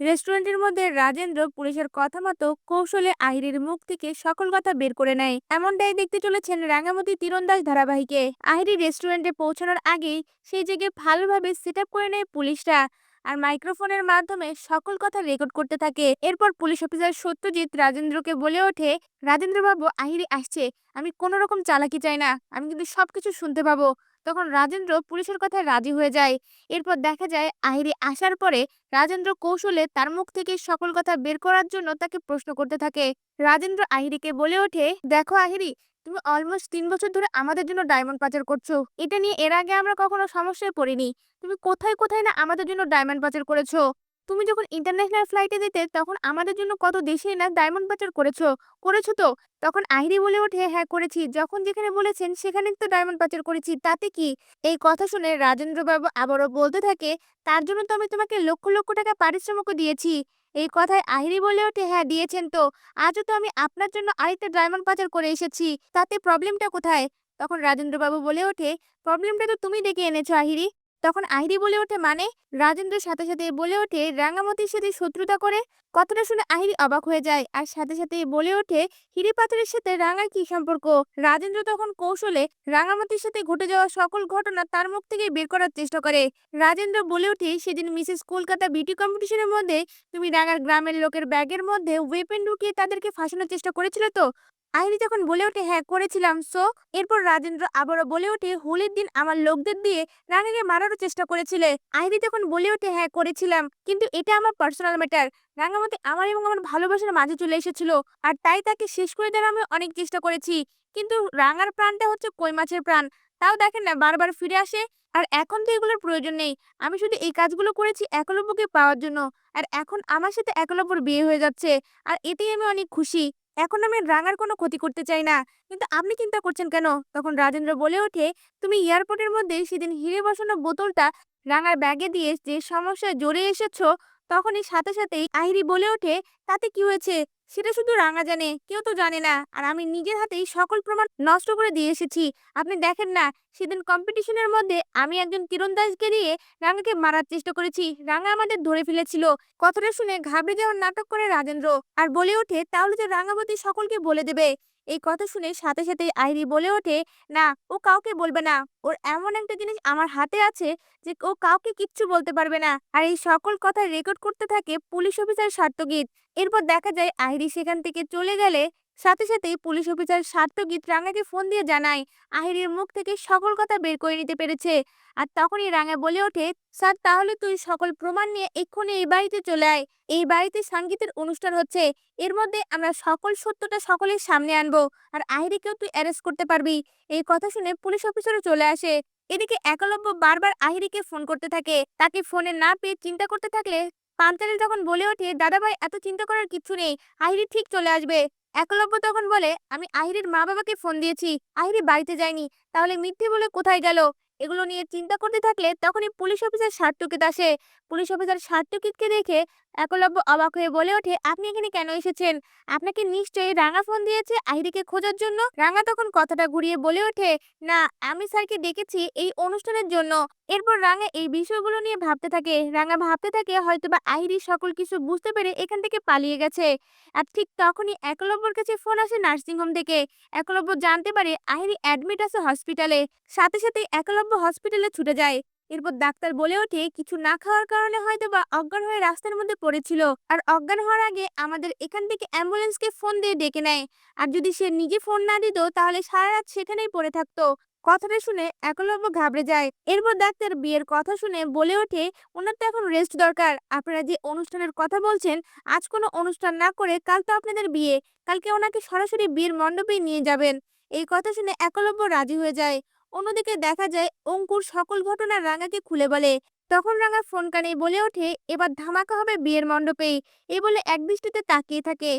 রেস্টুরেন্টের মধ্যে রাজেন্দ্র পুলিশের কথা মতো কৌশলে আহিরির মুখ থেকে সকল কথা বের করে নেয়। এমনটাই দেখতে চলেছেন রাঙামতি তীরন্দাজ ধারাবাহিকে। আহিরি রেস্টুরেন্টে পৌঁছানোর আগেই সেই জায়গায় ভালোভাবে সেট করে নেয় পুলিশরা আর মাইক্রোফোনের মাধ্যমে সকল কথা রেকর্ড করতে থাকে। এরপর পুলিশ অফিসার সত্যজিৎ রাজেন্দ্রকে বলে ওঠে রাজেন্দ্র বাবু আহিরি আসছে। আমি কোনো রকম চালাকি চাই না। আমি কিন্তু সবকিছু শুনতে পাবো। তখন রাজেন্দ্র পুলিশের কথায় রাজি হয়ে যায়। এরপর দেখা যায় আহিরি আসার পরে রাজেন্দ্র কৌশলে তার মুখ থেকে সকল কথা বের করার জন্য তাকে প্রশ্ন করতে থাকে। রাজেন্দ্র আহিরিকে বলে ওঠে, দেখো আহিরি তুমি অলমোস্ট তিন বছর ধরে আমাদের জন্য ডায়মন্ড পাচার করছ। এটা নিয়ে এর আগে আমরা কখনো সমস্যায় পড়িনি। তুমি কোথায় কোথায় না আমাদের জন্য ডায়মন্ড পাচার করেছ? তুমি যখন ইন্টারন্যাশনাল ফ্লাইটে যেতে তখন আমাদের জন্য কত দেশে না ডায়মন্ড পাচার করেছ? করেছ তো? তখন আহিরি বলে ওঠে হ্যাঁ করেছি। যখন যেখানে বলেছেন, সেখানে তো ডায়মন্ড পাচার করেছি। তাতে কি? এই কথা শুনে রাজেন্দ্র বাবু আবারও বলতে থাকে, তার জন্য তো আমি তোমাকে লক্ষ লক্ষ টাকা পারিশ্রমিকও দিয়েছি। এই কথায় আহিরি বলে ওঠে হ্যাঁ দিয়েছেন তো। আজও তো আমি আপনার জন্য আরেকটা ডায়মন্ড পাচার করে এসেছি। তাতে প্রবলেমটা কোথায়? তখন রাজেন্দ্রবাবু বলে ওঠে প্রবলেমটা তো তুমি ডেকে এনেছো আহিরি তখন আহিরি বলে ওঠে মানে রাজেন্দ্রের সাথে সাথে বলে ওঠে রাঙামতির সাথে শত্রুতা করে। কথাটা শুনে আহিরি অবাক হয়ে যায় আর সাথে সাথে বলে ওঠে, হিরি পাথরের সাথে রাঙার কি সম্পর্ক? রাজেন্দ্র তখন কৌশলে রাঙামতির সাথে ঘটে যাওয়া সকল ঘটনা তার মুখ থেকে বের করার চেষ্টা করে। রাজেন্দ্র বলে ওঠে, সেদিন মিসেস কলকাতা বিউটি কম্পিটিশনের মধ্যে তুমি রাঙার গ্রামের লোকের ব্যাগের মধ্যে ওয়েপেন ঢুকিয়ে তাদেরকে ফাঁসানোর চেষ্টা করেছিল তো? আহিরি তখন বলে ওঠে হ্যাঁ করেছিলাম, সো? এরপর রাজেন্দ্র আবারও বলে ওঠে, হোলির দিন আমার লোকদের দিয়ে রাঙাকে মারারও চেষ্টা করেছিলে। আহিরি তখন বলে ওঠে হ্যাঁ করেছিলাম, কিন্তু এটা আমার পার্সোনাল ম্যাটার রাঙামতি আমার এবং আমার ভালোবাসার মাঝে চলে এসেছিল, আর তাই তাকে শেষ করে দেওয়ার আমি অনেক চেষ্টা করেছি। কিন্তু রাঙার প্রাণটা হচ্ছে কই মাছের প্রাণ। তাও দেখেন না, বারবার ফিরে আসে, আর এখন তো এগুলোর প্রয়োজন নেই। আমি শুধু এই কাজগুলো করেছি একলব্যকে পাওয়ার জন্য, আর এখন আমার সাথে একলব্যর বিয়ে হয়ে যাচ্ছে, আর এতেই আমি অনেক খুশি। এখন আমি রাঙার কোনো ক্ষতি করতে চাই না। কিন্তু আপনি চিন্তা করছেন কেন? তখন রাজেন্দ্র বলে ওঠে, তুমি এয়ারপোর্টের মধ্যে সেদিন হিরে বসানো বোতলটা রাঙার ব্যাগে দিয়ে যে সমস্যায় জড়ে এসেছ তখনই সাথে সাথেই আহিরি বলে ওঠে, তাতে কি হয়েছে? সেটা শুধু রাঙা জানে, কেউ তো জানে না। আর আমি নিজের হাতেই সকল প্রমাণ নষ্ট করে দিয়ে এসেছি। আপনি দেখেন না, সেদিন কম্পিটিশনের মধ্যে আমি একজন তীরন্দাজকে দিয়ে রাঙাকে মারার চেষ্টা করেছি। রাঙা আমাদের ধরে ফেলেছিল। কথাটা শুনে ঘাবড়ে যাওয়ার নাটক করে রাজেন্দ্র। আর বলে ওঠে, তাহলে যে রাঙাবতী সকলকে বলে দেবে। এই কথা শুনে সাথে সাথে আইরি বলে ওঠে, না, ও কাউকে বলবে না। ওর এমন একটা জিনিস আমার হাতে আছে যে, ও কাউকে কিচ্ছু বলতে পারবে না। আর এই সকল কথা রেকর্ড করতে থাকে পুলিশ অফিসার স্বার্থগীত এরপর দেখা যায় আইরি সেখান থেকে চলে গেলে সাথে সাথে পুলিশ অফিসার সার্থগীত রাঙাকে ফোন দিয়ে জানায়, আহিরির মুখ থেকে সকল কথা বের করে নিতে পেরেছে। আর তখনই রাঙা বলে ওঠে, স্যার, তাহলে তুই সকল প্রমাণ নিয়ে এক্ষুনি এই বাড়িতে চলে আয়। এই বাড়িতে সঙ্গীতের অনুষ্ঠান হচ্ছে। এর মধ্যে আমরা সকল সত্যটা সকলের সামনে আনব আর আহিরিকেও তুই অ্যারেস্ট করতে পারবি। এই কথা শুনে পুলিশ অফিসারও চলে আসে। এদিকে একলব্য বারবার আহিরিকে ফোন করতে থাকে। তাকে ফোনে না পেয়ে চিন্তা করতে থাকলে পাঞ্চালি তখন বলে ওঠে, দাদাভাই, এত চিন্তা করার কিছু নেই। আহিরি ঠিক চলে আসবে। একলব্য তখন বলে, আমি আহিরের মা বাবাকে ফোন দিয়েছি, আহিরি বাড়িতে যায়নি, তাহলে মিথ্যে বলে কোথায় গেল? এগুলো নিয়ে চিন্তা করতে থাকলে তখনই পুলিশ অফিসার সার্টুকিত আসে। পুলিশ অফিসার সার্টুকিতকে দেখে একলব্য অবাক হয়ে বলে ওঠে, আপনি এখানে কেন এসেছেন? আপনাকে নিশ্চয়ই রাঙা ফোন দিয়েছে আহিরিকে খোঁজার জন্য? রাঙা তখন কথাটা ঘুরিয়ে বলে ওঠে, না, আমি স্যারকে ডেকেছি এই অনুষ্ঠানের জন্য। এরপর রাঙা এই বিষয়গুলো নিয়ে ভাবতে থাকে। রাঙা ভাবতে থাকে হয়তোবা আহিরি সকল কিছু বুঝতে পেরে এখান থেকে পালিয়ে গেছে। আর ঠিক তখনই একলব্যর কাছে ফোন আসে নার্সিংহোম থেকে। একলব্য জানতে পারে আহিরি অ্যাডমিট আছে হসপিটালে। সাথে সাথে একলব্য হসপিটালে ছুটে যায়। এরপর ডাক্তার বলে ওঠে কিছু না খাওয়ার কারণে হয়তো বা অজ্ঞান হয়ে রাস্তার মধ্যে পড়েছিল। আর অজ্ঞান হওয়ার আগে আমাদের এখান থেকে অ্যাম্বুলেন্সকে ফোন দিয়ে ডেকে নেয়। আর যদি সে নিজে ফোন না দিত তাহলে সারা রাত সেখানেই পড়ে থাকতো। কথাটা শুনে একলব্য ঘাবড়ে যায়। এরপর ডাক্তার বিয়ের কথা শুনে বলে ওঠে, ওনার তো এখন রেস্ট দরকার। আপনারা যে অনুষ্ঠানের কথা বলছেন, আজ কোনো অনুষ্ঠান না করে কাল তো আপনাদের বিয়ে। কালকে ওনাকে সরাসরি বিয়ের মণ্ডপে নিয়ে যাবেন। এই কথা শুনে একলব্য রাজি হয়ে যায়। অন্যদিকে দেখা যায় অঙ্কুর সকল ঘটনা রাঙাকে খুলে বলে। তখন রাঙা ফোন কানে বলে ওঠে, এবার ধামাকা হবে বিয়ের মণ্ডপে এই বলে এক দৃষ্টিতে তাকিয়ে থাকে।